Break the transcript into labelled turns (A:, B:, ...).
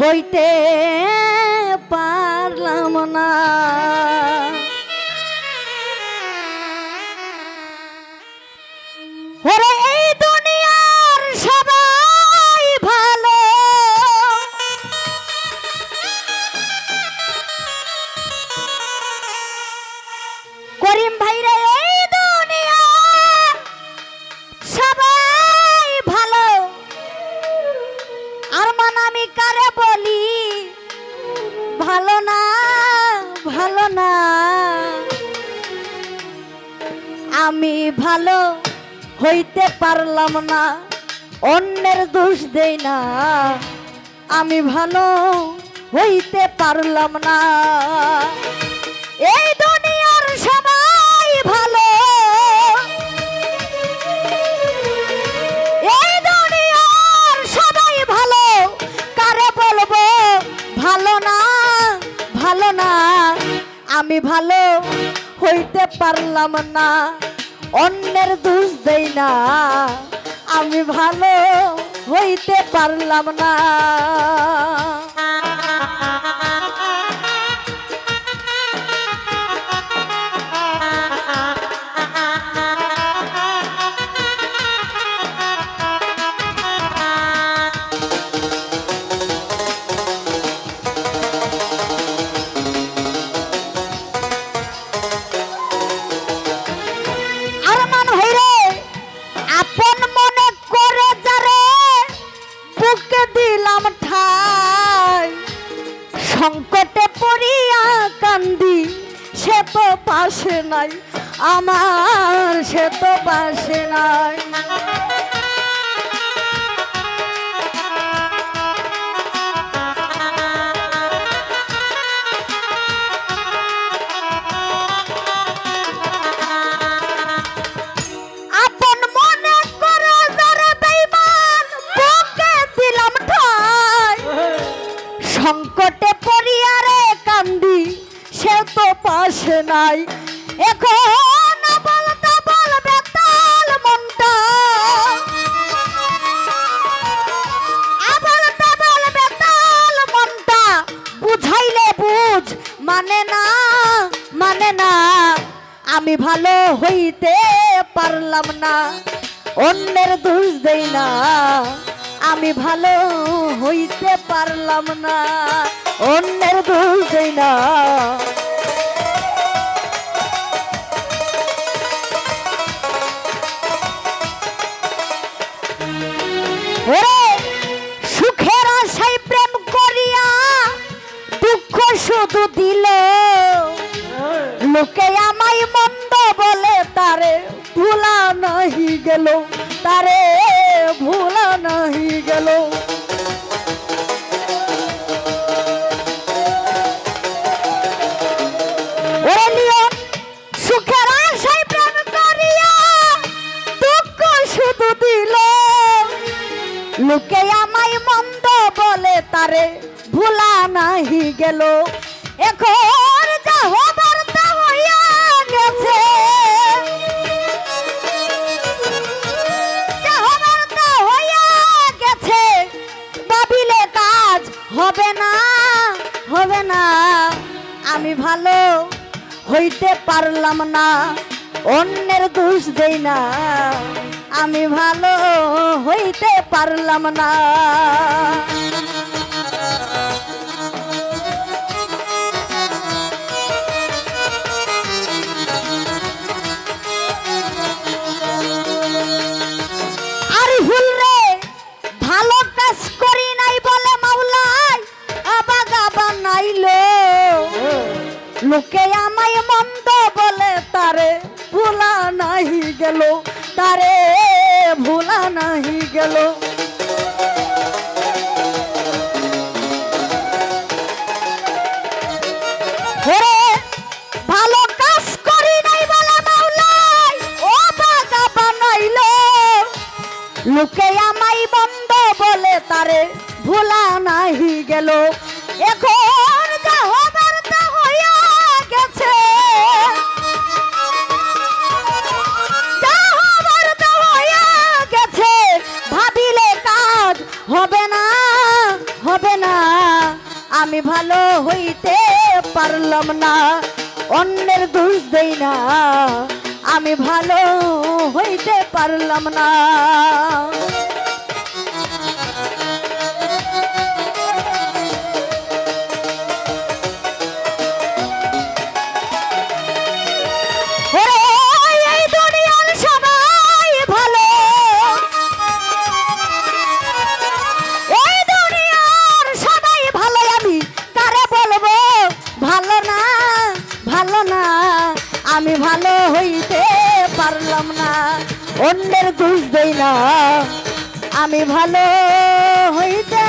A: হইতে আমি ভালো হইতে পারলাম না, অন্যের দোষ দেই না। আমি ভালো হইতে পারলাম না। এই দুনিয়ার সবাই ভালো। এই দুনিয়ার সবাই ভালো। কারে বলব? ভালো না ভালো না। আমি ভালো হইতে পারলাম না। অন্যের দোষ দেই না। আমি ভালো হইতে পারলাম না। পড়িয়া কান্দি সে তো পাশে নাই আমার সে তো পাশে নাই। নাই এখন বলতে বলবে তাল মনটা আবার তা বলবে তাল মনটা বুঝাইলে বুঝ মানে না মানে না। আমি ভালো হইতে পারলাম না, অন্যের দোষ দেই না। আমি ভালো হইতে পারলাম না, অন্যের দোষ দেই না। লোকে আমায় মন্দ বলে তারে ভুলা নাহি গেল, তারে ভুলা নাহি গেল। লোকে আমায় মন্দ বলে তারে ভুলা নাহি গেল। এখন হইতে পারলাম না অন্যের দোষ দেই না। আমি ভালো হইতে পারলাম না। গেল তারে ভুলা নাহি গেল। লোকে আমায় বন্ধ বলে তারে ভোলা নাহি গেল। এখন আমি ভালো হইতে পারলাম না অন্যের দোষ দেই না। আমি ভালো হইতে পারলাম না। হইতে পারলাম না অন্যের দোষ দেই না। আমি ভালো হইতে